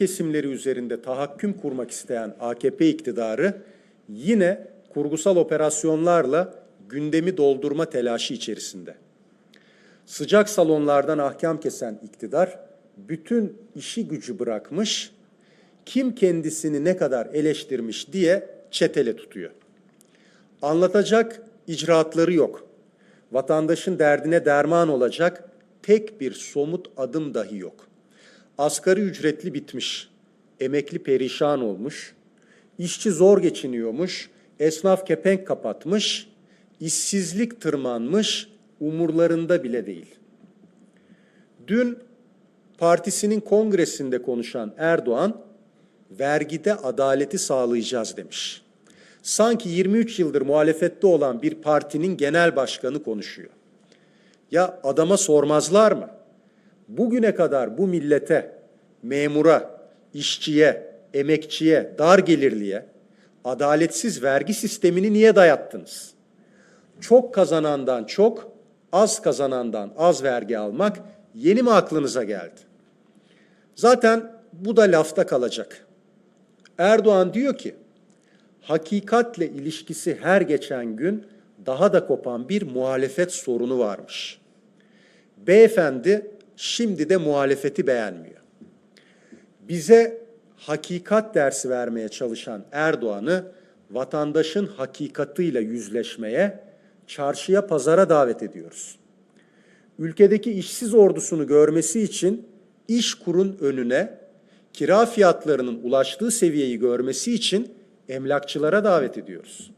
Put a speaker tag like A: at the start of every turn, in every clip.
A: kesimleri üzerinde tahakküm kurmak isteyen AKP iktidarı yine kurgusal operasyonlarla gündemi doldurma telaşı içerisinde. Sıcak salonlardan ahkam kesen iktidar bütün işi gücü bırakmış, kim kendisini ne kadar eleştirmiş diye çetele tutuyor. Anlatacak icraatları yok. Vatandaşın derdine derman olacak tek bir somut adım dahi yok. Asgari ücretli bitmiş, emekli perişan olmuş, işçi zor geçiniyormuş, esnaf kepenk kapatmış, işsizlik tırmanmış, umurlarında bile değil. Dün partisinin kongresinde konuşan Erdoğan, vergide adaleti sağlayacağız demiş. Sanki 23 yıldır muhalefette olan bir partinin genel başkanı konuşuyor. Ya adama sormazlar mı? Bugüne kadar bu millete, memura, işçiye, emekçiye, dar gelirliye adaletsiz vergi sistemini niye dayattınız? Çok kazanandan çok, az kazanandan az vergi almak yeni mi aklınıza geldi? Zaten bu da lafta kalacak. Erdoğan diyor ki, hakikatle ilişkisi her geçen gün daha da kopan bir muhalefet sorunu varmış. Beyefendi şimdi de muhalefeti beğenmiyor. Bize hakikat dersi vermeye çalışan Erdoğan'ı vatandaşın hakikatiyle yüzleşmeye, çarşıya, pazara davet ediyoruz. Ülkedeki işsiz ordusunu görmesi için iş kurun önüne kira fiyatlarının ulaştığı seviyeyi görmesi için emlakçılara davet ediyoruz.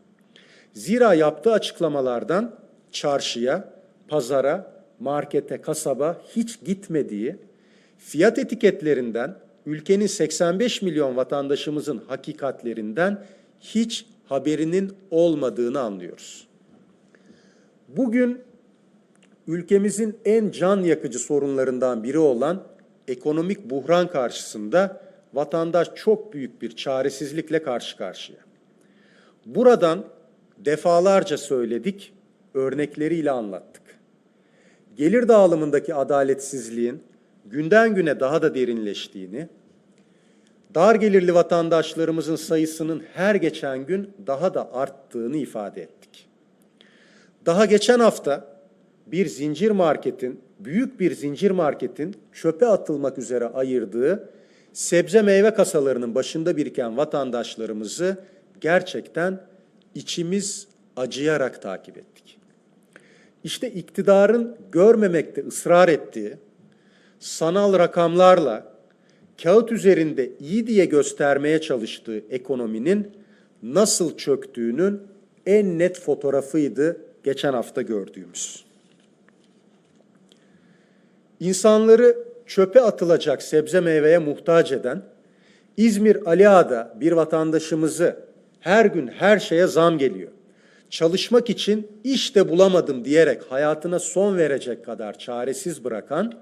A: Zira yaptığı açıklamalardan çarşıya, pazara, markete, kasaba hiç gitmediği, fiyat etiketlerinden ülkenin 85 milyon vatandaşımızın hakikatlerinden hiç haberinin olmadığını anlıyoruz. Bugün ülkemizin en can yakıcı sorunlarından biri olan ekonomik buhran karşısında vatandaş çok büyük bir çaresizlikle karşı karşıya. Buradan defalarca söyledik, örnekleriyle anlattık. Gelir dağılımındaki adaletsizliğin günden güne daha da derinleştiğini, dar gelirli vatandaşlarımızın sayısının her geçen gün daha da arttığını ifade ettik. Daha geçen hafta bir zincir marketin, büyük bir zincir marketin çöpe atılmak üzere ayırdığı sebze meyve kasalarının başında biriken vatandaşlarımızı gerçekten içimiz acıyarak takip ettik. İşte iktidarın görmemekte ısrar ettiği sanal rakamlarla kağıt üzerinde iyi diye göstermeye çalıştığı ekonominin nasıl çöktüğünün en net fotoğrafıydı geçen hafta gördüğümüz. İnsanları çöpe atılacak sebze meyveye muhtaç eden İzmir Aliağa'da bir vatandaşımızı her gün her şeye zam geliyor. Çalışmak için iş de bulamadım diyerek hayatına son verecek kadar çaresiz bırakan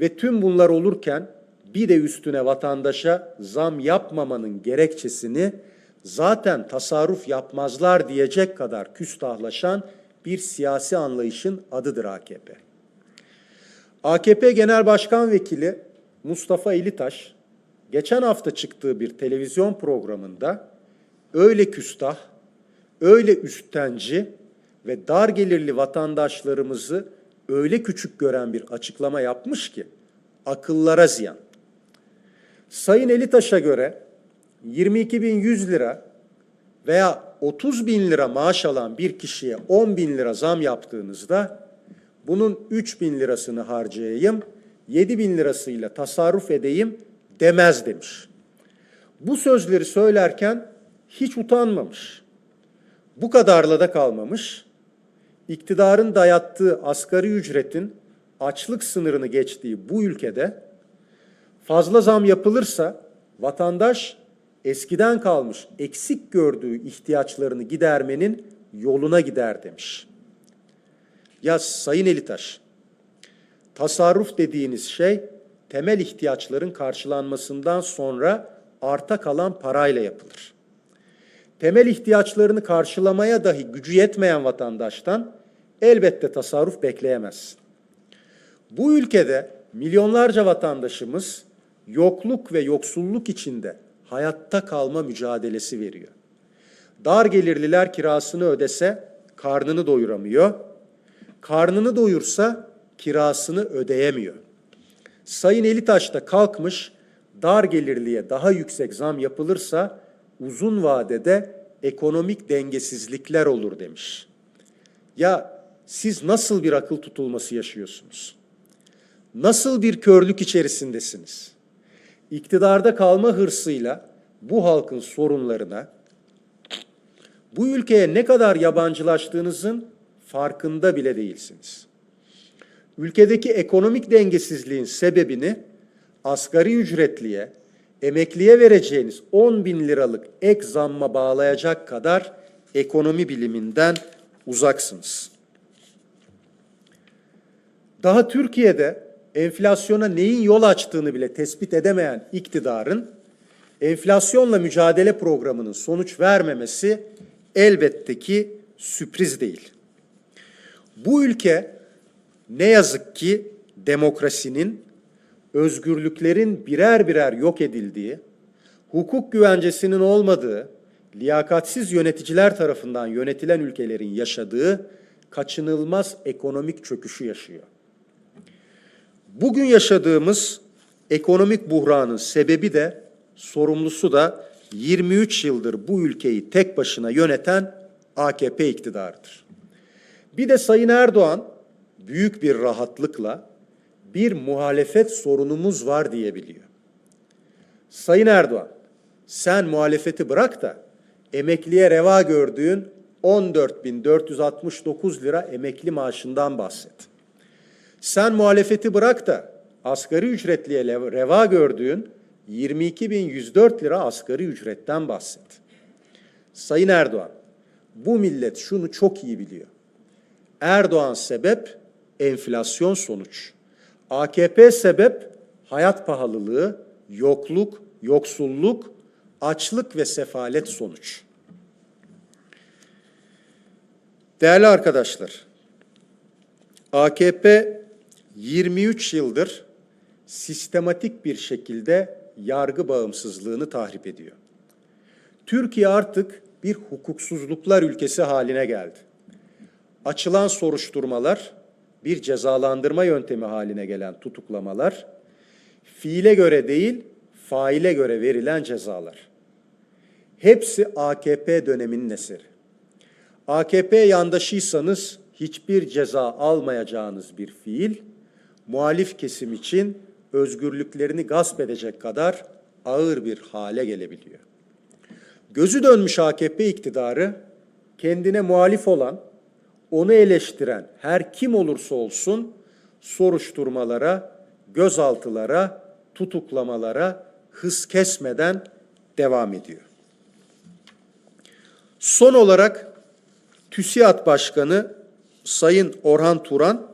A: ve tüm bunlar olurken bir de üstüne vatandaşa zam yapmamanın gerekçesini zaten tasarruf yapmazlar diyecek kadar küstahlaşan bir siyasi anlayışın adıdır AKP. AKP Genel Başkan Vekili Mustafa Elitaş geçen hafta çıktığı bir televizyon programında öyle küstah, öyle üstenci ve dar gelirli vatandaşlarımızı öyle küçük gören bir açıklama yapmış ki akıllara ziyan. Sayın Elitaş'a göre 22.100 lira veya 30 bin lira maaş alan bir kişiye 10 bin lira zam yaptığınızda bunun 3 bin lirasını harcayayım, 7 bin lirasıyla tasarruf edeyim demez demiş. Bu sözleri söylerken hiç utanmamış. Bu kadarla da kalmamış. İktidarın dayattığı asgari ücretin açlık sınırını geçtiği bu ülkede fazla zam yapılırsa vatandaş eskiden kalmış eksik gördüğü ihtiyaçlarını gidermenin yoluna gider demiş. Ya Sayın Elitaş, tasarruf dediğiniz şey temel ihtiyaçların karşılanmasından sonra arta kalan parayla yapılır. Temel ihtiyaçlarını karşılamaya dahi gücü yetmeyen vatandaştan elbette tasarruf bekleyemez. Bu ülkede milyonlarca vatandaşımız yokluk ve yoksulluk içinde hayatta kalma mücadelesi veriyor. Dar gelirliler kirasını ödese karnını doyuramıyor. Karnını doyursa kirasını ödeyemiyor. Sayın Elitaş da kalkmış dar gelirliye daha yüksek zam yapılırsa uzun vadede ekonomik dengesizlikler olur demiş. Ya siz nasıl bir akıl tutulması yaşıyorsunuz? Nasıl bir körlük içerisindesiniz? İktidarda kalma hırsıyla bu halkın sorunlarına, bu ülkeye ne kadar yabancılaştığınızın farkında bile değilsiniz. Ülkedeki ekonomik dengesizliğin sebebini asgari ücretliye, emekliye vereceğiniz 10 bin liralık ek zamma bağlayacak kadar ekonomi biliminden uzaksınız. Daha Türkiye'de enflasyona neyin yol açtığını bile tespit edemeyen iktidarın enflasyonla mücadele programının sonuç vermemesi elbette ki sürpriz değil. Bu ülke ne yazık ki demokrasinin, özgürlüklerin birer birer yok edildiği, hukuk güvencesinin olmadığı, liyakatsiz yöneticiler tarafından yönetilen ülkelerin yaşadığı kaçınılmaz ekonomik çöküşü yaşıyor. Bugün yaşadığımız ekonomik buhranın sebebi de sorumlusu da 23 yıldır bu ülkeyi tek başına yöneten AKP iktidarıdır. Bir de Sayın Erdoğan büyük bir rahatlıkla bir muhalefet sorunumuz var diyebiliyor. Sayın Erdoğan, sen muhalefeti bırak da emekliye reva gördüğün 14.469 lira emekli maaşından bahset. Sen muhalefeti bırak da asgari ücretliye reva gördüğün 22.104 lira asgari ücretten bahset. Sayın Erdoğan, bu millet şunu çok iyi biliyor. Erdoğan sebep, enflasyon sonuç. AKP sebep, hayat pahalılığı, yokluk, yoksulluk, açlık ve sefalet sonuç. Değerli arkadaşlar, AKP 23 yıldır sistematik bir şekilde yargı bağımsızlığını tahrip ediyor. Türkiye artık bir hukuksuzluklar ülkesi haline geldi. Açılan soruşturmalar, bir cezalandırma yöntemi haline gelen tutuklamalar, fiile göre değil, faile göre verilen cezalar. Hepsi AKP döneminin eseri. AKP yandaşıysanız hiçbir ceza almayacağınız bir fiil, muhalif kesim için özgürlüklerini gasp edecek kadar ağır bir hale gelebiliyor. Gözü dönmüş AKP iktidarı kendine muhalif olan, onu eleştiren her kim olursa olsun soruşturmalara, gözaltılara, tutuklamalara hız kesmeden devam ediyor. Son olarak TÜSİAD Başkanı Sayın Orhan Turan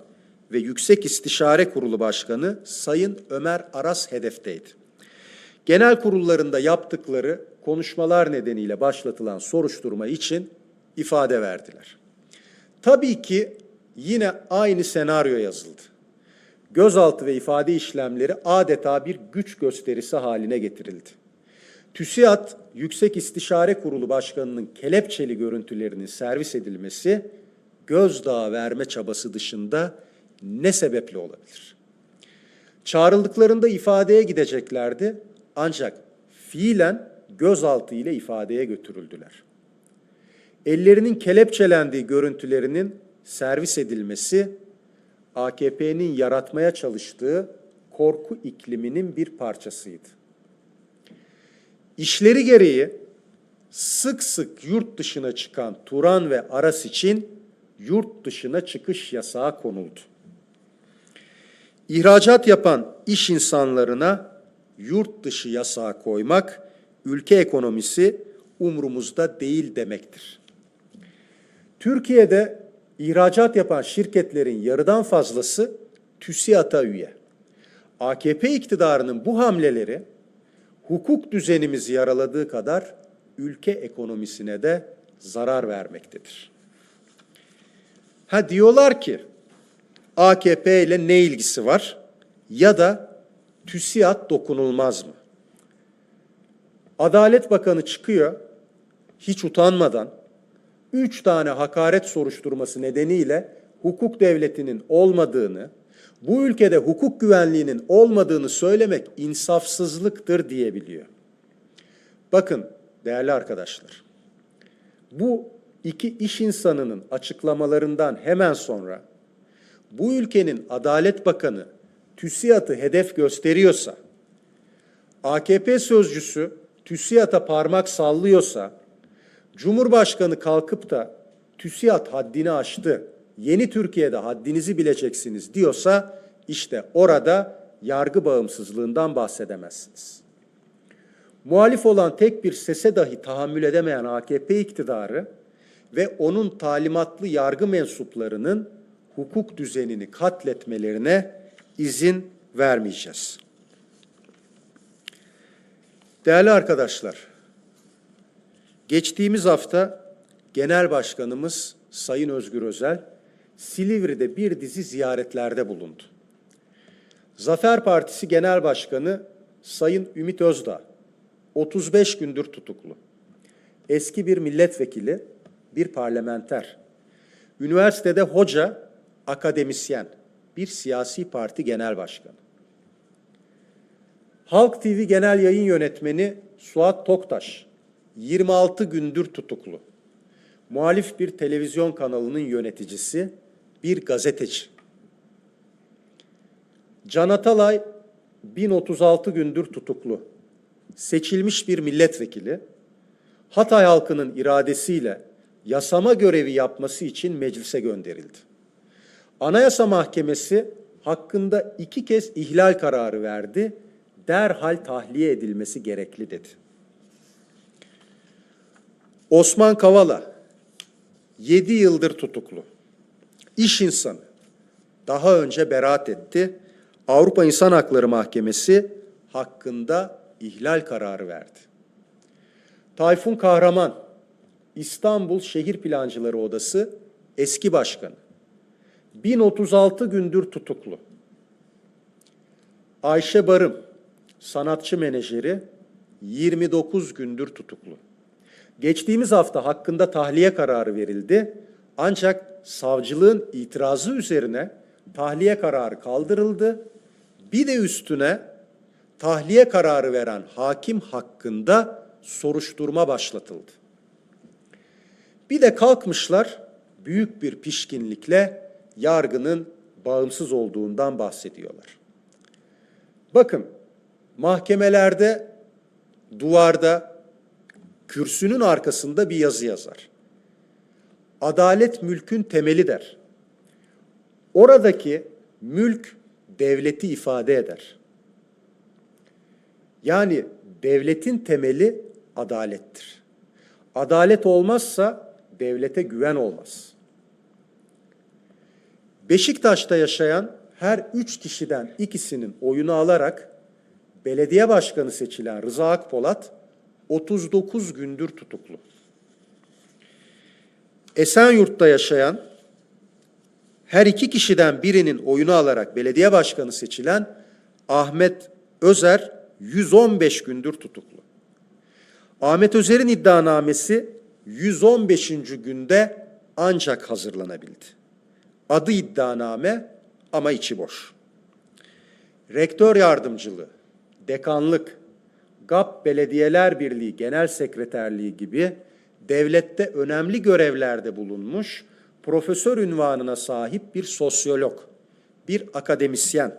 A: ve Yüksek İstişare Kurulu Başkanı Sayın Ömer Aras hedefteydi. Genel kurullarında yaptıkları konuşmalar nedeniyle başlatılan soruşturma için ifade verdiler. Tabii ki yine aynı senaryo yazıldı. Gözaltı ve ifade işlemleri adeta bir güç gösterisi haline getirildi. TÜSİAD Yüksek İstişare Kurulu Başkanı'nın kelepçeli görüntülerinin servis edilmesi gözdağı verme çabası dışında ne sebeple olabilir? Çağrıldıklarında ifadeye gideceklerdi ancak fiilen gözaltı ile ifadeye götürüldüler. Ellerinin kelepçelendiği görüntülerinin servis edilmesi AKP'nin yaratmaya çalıştığı korku ikliminin bir parçasıydı. İşleri gereği sık sık yurt dışına çıkan Turan ve Aras için yurt dışına çıkış yasağı konuldu. İhracat yapan iş insanlarına yurt dışı yasağı koymak ülke ekonomisi umrumuzda değil demektir. Türkiye'de ihracat yapan şirketlerin yarıdan fazlası TÜSİAD'a üye. AKP iktidarının bu hamleleri hukuk düzenimizi yaraladığı kadar ülke ekonomisine de zarar vermektedir. Ha diyorlar ki AKP ile ne ilgisi var? Ya da TÜSİAD dokunulmaz mı? Adalet Bakanı çıkıyor, hiç utanmadan, üç tane hakaret soruşturması nedeniyle hukuk devletinin olmadığını, bu ülkede hukuk güvenliğinin olmadığını söylemek insafsızlıktır diyebiliyor. Bakın değerli arkadaşlar, bu iki iş insanının açıklamalarından hemen sonra bu ülkenin Adalet Bakanı TÜSİAD'ı hedef gösteriyorsa, AKP sözcüsü TÜSİAD'a parmak sallıyorsa, Cumhurbaşkanı kalkıp da TÜSİAD haddini aştı, yeni Türkiye'de haddinizi bileceksiniz diyorsa, işte orada yargı bağımsızlığından bahsedemezsiniz. Muhalif olan tek bir sese dahi tahammül edemeyen AKP iktidarı ve onun talimatlı yargı mensuplarının hukuk düzenini katletmelerine izin vermeyeceğiz. Değerli arkadaşlar, geçtiğimiz hafta Genel Başkanımız Sayın Özgür Özel Silivri'de bir dizi ziyaretlerde bulundu. Zafer Partisi Genel Başkanı Sayın Ümit Özdağ 35 gündür tutuklu. Eski bir milletvekili, bir parlamenter, üniversitede hoca, akademisyen, bir siyasi parti genel başkanı. Halk TV Genel Yayın Yönetmeni Suat Toktaş 26 gündür tutuklu. Muhalif bir televizyon kanalının yöneticisi, bir gazeteci. Can Atalay 1036 gündür tutuklu. Seçilmiş bir milletvekili, Hatay halkının iradesiyle yasama görevi yapması için meclise gönderildi. Anayasa Mahkemesi hakkında iki kez ihlal kararı verdi, derhal tahliye edilmesi gerekli dedi. Osman Kavala 7 yıldır tutuklu. İş insanı. Daha önce beraat etti. Avrupa İnsan Hakları Mahkemesi hakkında ihlal kararı verdi. Tayfun Kahraman İstanbul Şehir Plancıları Odası eski başkanı. 1036 gündür tutuklu. Ayşe Barım, sanatçı menajeri 29 gündür tutuklu. Geçtiğimiz hafta hakkında tahliye kararı verildi. Ancak savcılığın itirazı üzerine tahliye kararı kaldırıldı. Bir de üstüne tahliye kararı veren hakim hakkında soruşturma başlatıldı. Bir de kalkmışlar büyük bir pişkinlikle yargının bağımsız olduğundan bahsediyorlar. Bakın mahkemelerde duvarda kürsünün arkasında bir yazı yazar. Adalet mülkün temeli der. Oradaki mülk devleti ifade eder. Yani devletin temeli adalettir. Adalet olmazsa devlete güven olmaz. Beşiktaş'ta yaşayan her üç kişiden ikisinin oyunu alarak belediye başkanı seçilen Rıza Akpolat 39 gündür tutuklu. Esenyurt'ta yaşayan her iki kişiden birinin oyunu alarak belediye başkanı seçilen Ahmet Özer 115 gündür tutuklu. Ahmet Özer'in iddianamesi 115. günde ancak hazırlanabildi. Adı iddianame ama içi boş. Rektör yardımcılığı, dekanlık, GAP Belediyeler Birliği Genel Sekreterliği gibi devlette önemli görevlerde bulunmuş, profesör ünvanına sahip bir sosyolog, bir akademisyen.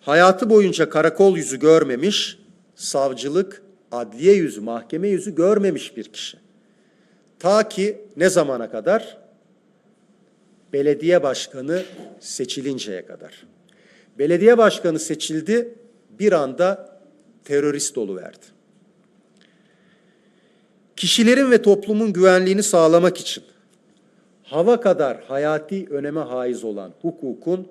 A: Hayatı boyunca karakol yüzü görmemiş, savcılık, adliye yüzü, mahkeme yüzü görmemiş bir kişi. Ta ki ne zamana kadar? Belediye başkanı seçilinceye kadar. Belediye başkanı seçildi, bir anda terörist verdi. Kişilerin ve toplumun güvenliğini sağlamak için hava kadar hayati öneme haiz olan hukukun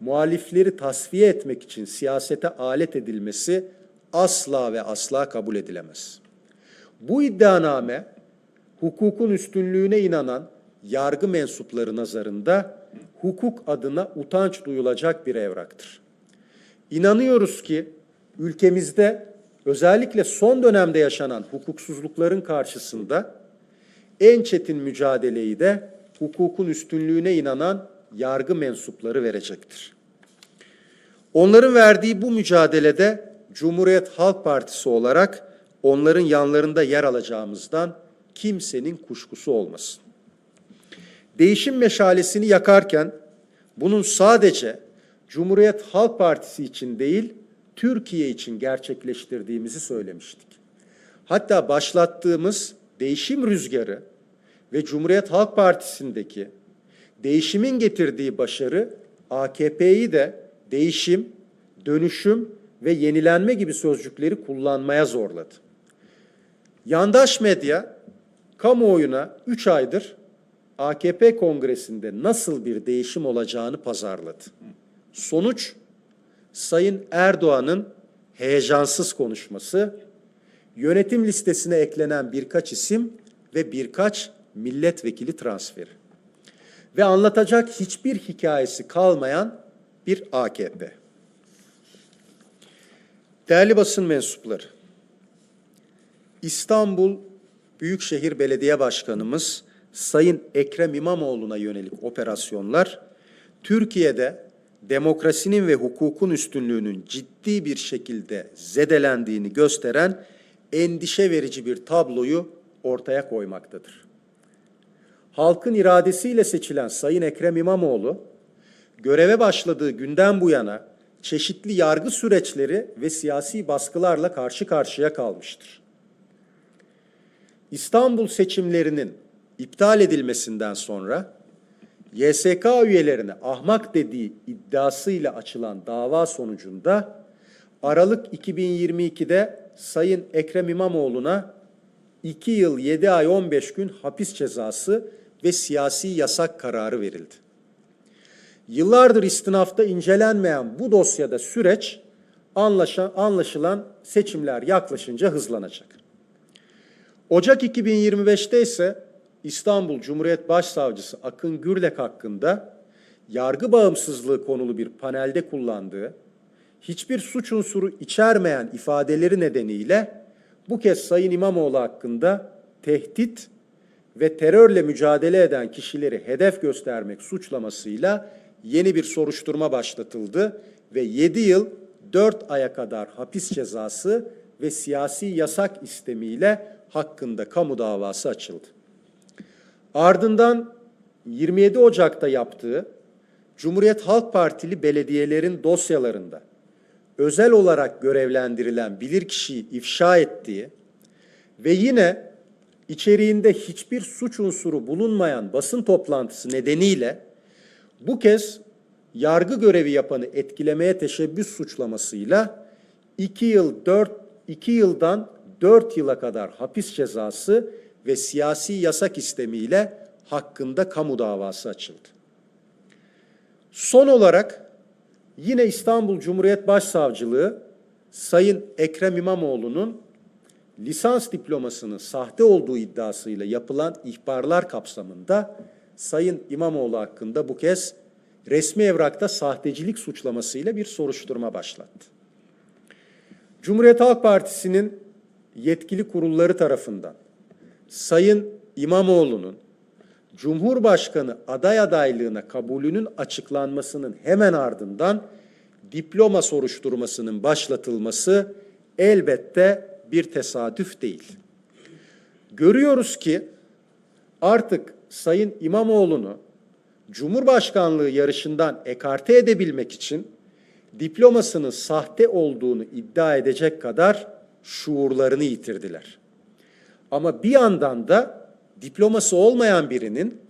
A: muhalifleri tasfiye etmek için siyasete alet edilmesi asla ve asla kabul edilemez. Bu iddianame hukukun üstünlüğüne inanan yargı mensupları nazarında hukuk adına utanç duyulacak bir evraktır. İnanıyoruz ki ülkemizde özellikle son dönemde yaşanan hukuksuzlukların karşısında en çetin mücadeleyi de hukukun üstünlüğüne inanan yargı mensupları verecektir. Onların verdiği bu mücadelede Cumhuriyet Halk Partisi olarak onların yanlarında yer alacağımızdan kimsenin kuşkusu olmasın. Değişim meşalesini yakarken bunun sadece Cumhuriyet Halk Partisi için değil, Türkiye için gerçekleştirdiğimizi söylemiştik. Hatta başlattığımız değişim rüzgarı ve Cumhuriyet Halk Partisi'ndeki değişimin getirdiği başarı AKP'yi de değişim, dönüşüm ve yenilenme gibi sözcükleri kullanmaya zorladı. Yandaş medya kamuoyuna 3 aydır AKP kongresinde nasıl bir değişim olacağını pazarladı. Sonuç Sayın Erdoğan'ın heyecansız konuşması, yönetim listesine eklenen birkaç isim ve birkaç milletvekili transferi. Ve anlatacak hiçbir hikayesi kalmayan bir AKP. Değerli basın mensupları, İstanbul Büyükşehir Belediye Başkanımız Sayın Ekrem İmamoğlu'na yönelik operasyonlar Türkiye'de demokrasinin ve hukukun üstünlüğünün ciddi bir şekilde zedelendiğini gösteren endişe verici bir tabloyu ortaya koymaktadır. Halkın iradesiyle seçilen Sayın Ekrem İmamoğlu, göreve başladığı günden bu yana çeşitli yargı süreçleri ve siyasi baskılarla karşı karşıya kalmıştır. İstanbul seçimlerinin iptal edilmesinden sonra YSK üyelerine ahmak dediği iddiasıyla açılan dava sonucunda Aralık 2022'de Sayın Ekrem İmamoğlu'na 2 yıl 7 ay 15 gün hapis cezası ve siyasi yasak kararı verildi. Yıllardır istinafta incelenmeyen bu dosyada süreç anlaşan, anlaşılan seçimler yaklaşınca hızlanacak. Ocak 2025'te ise İstanbul Cumhuriyet Başsavcısı Akın Gürlek hakkında yargı bağımsızlığı konulu bir panelde kullandığı hiçbir suç unsuru içermeyen ifadeleri nedeniyle bu kez Sayın İmamoğlu hakkında tehdit ve terörle mücadele eden kişileri hedef göstermek suçlamasıyla yeni bir soruşturma başlatıldı ve 7 yıl 4 aya kadar hapis cezası ve siyasi yasak istemiyle hakkında kamu davası açıldı. Ardından 27 Ocak'ta yaptığı Cumhuriyet Halk Partili belediyelerin dosyalarında özel olarak görevlendirilen bilirkişiyi ifşa ettiği ve yine içeriğinde hiçbir suç unsuru bulunmayan basın toplantısı nedeniyle bu kez yargı görevi yapanı etkilemeye teşebbüs suçlamasıyla 2 yıl 4 2 yıldan 4 yıla kadar hapis cezası ve siyasi yasak istemiyle hakkında kamu davası açıldı. Son olarak yine İstanbul Cumhuriyet Başsavcılığı Sayın Ekrem İmamoğlu'nun lisans diplomasının sahte olduğu iddiasıyla yapılan ihbarlar kapsamında Sayın İmamoğlu hakkında bu kez resmi evrakta sahtecilik suçlamasıyla bir soruşturma başlattı. Cumhuriyet Halk Partisi'nin yetkili kurulları tarafından Sayın İmamoğlu'nun Cumhurbaşkanı aday adaylığına kabulünün açıklanmasının hemen ardından diploma soruşturmasının başlatılması elbette bir tesadüf değil. Görüyoruz ki artık Sayın İmamoğlu'nu Cumhurbaşkanlığı yarışından ekarte edebilmek için diplomasının sahte olduğunu iddia edecek kadar şuurlarını yitirdiler. Ama bir yandan da diploması olmayan birinin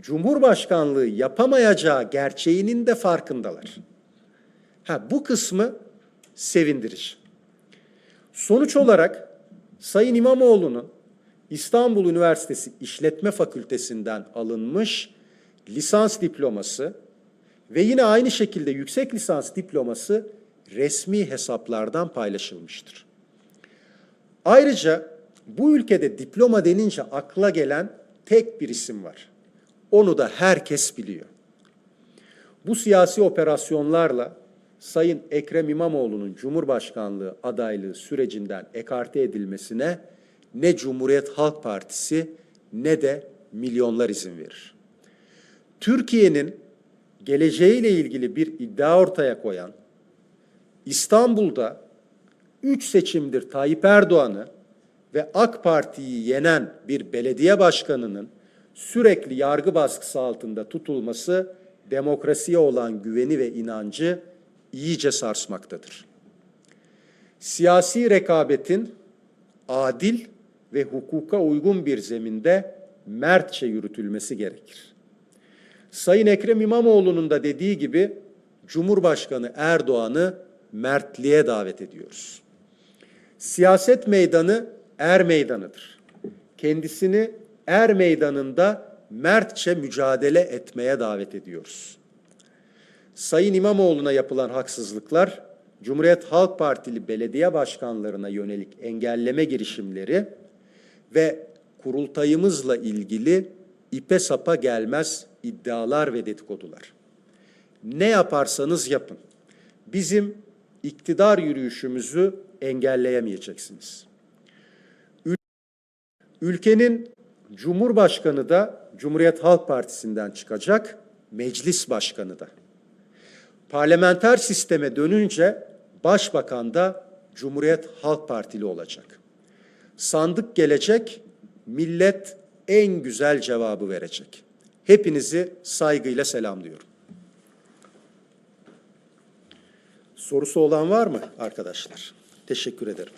A: Cumhurbaşkanlığı yapamayacağı gerçeğinin de farkındalar. Ha bu kısmı sevindirici. Sonuç olarak Sayın İmamoğlu'nun İstanbul Üniversitesi İşletme Fakültesinden alınmış lisans diploması ve yine aynı şekilde yüksek lisans diploması resmi hesaplardan paylaşılmıştır. Ayrıca bu ülkede diploma denince akla gelen tek bir isim var. Onu da herkes biliyor. Bu siyasi operasyonlarla Sayın Ekrem İmamoğlu'nun Cumhurbaşkanlığı adaylığı sürecinden ekarte edilmesine ne Cumhuriyet Halk Partisi ne de milyonlar izin verir. Türkiye'nin geleceğiyle ilgili bir iddia ortaya koyan, İstanbul'da üç seçimdir Tayyip Erdoğan'ı ve AK Parti'yi yenen bir belediye başkanının sürekli yargı baskısı altında tutulması demokrasiye olan güveni ve inancı iyice sarsmaktadır. Siyasi rekabetin adil ve hukuka uygun bir zeminde mertçe yürütülmesi gerekir. Sayın Ekrem İmamoğlu'nun da dediği gibi Cumhurbaşkanı Erdoğan'ı mertliğe davet ediyoruz. Siyaset meydanı er meydanıdır. Kendisini er meydanında mertçe mücadele etmeye davet ediyoruz. Sayın İmamoğlu'na yapılan haksızlıklar, Cumhuriyet Halk Partili belediye başkanlarına yönelik engelleme girişimleri ve kurultayımızla ilgili ipe sapa gelmez iddialar ve dedikodular. Ne yaparsanız yapın. Bizim iktidar yürüyüşümüzü engelleyemeyeceksiniz. Ül- Ülkenin Cumhurbaşkanı da Cumhuriyet Halk Partisi'nden çıkacak, meclis başkanı da. Parlamenter sisteme dönünce başbakan da Cumhuriyet Halk Partili olacak. Sandık gelecek, millet en güzel cevabı verecek. Hepinizi saygıyla selamlıyorum. Sorusu olan var mı arkadaşlar? Teşekkür ederim.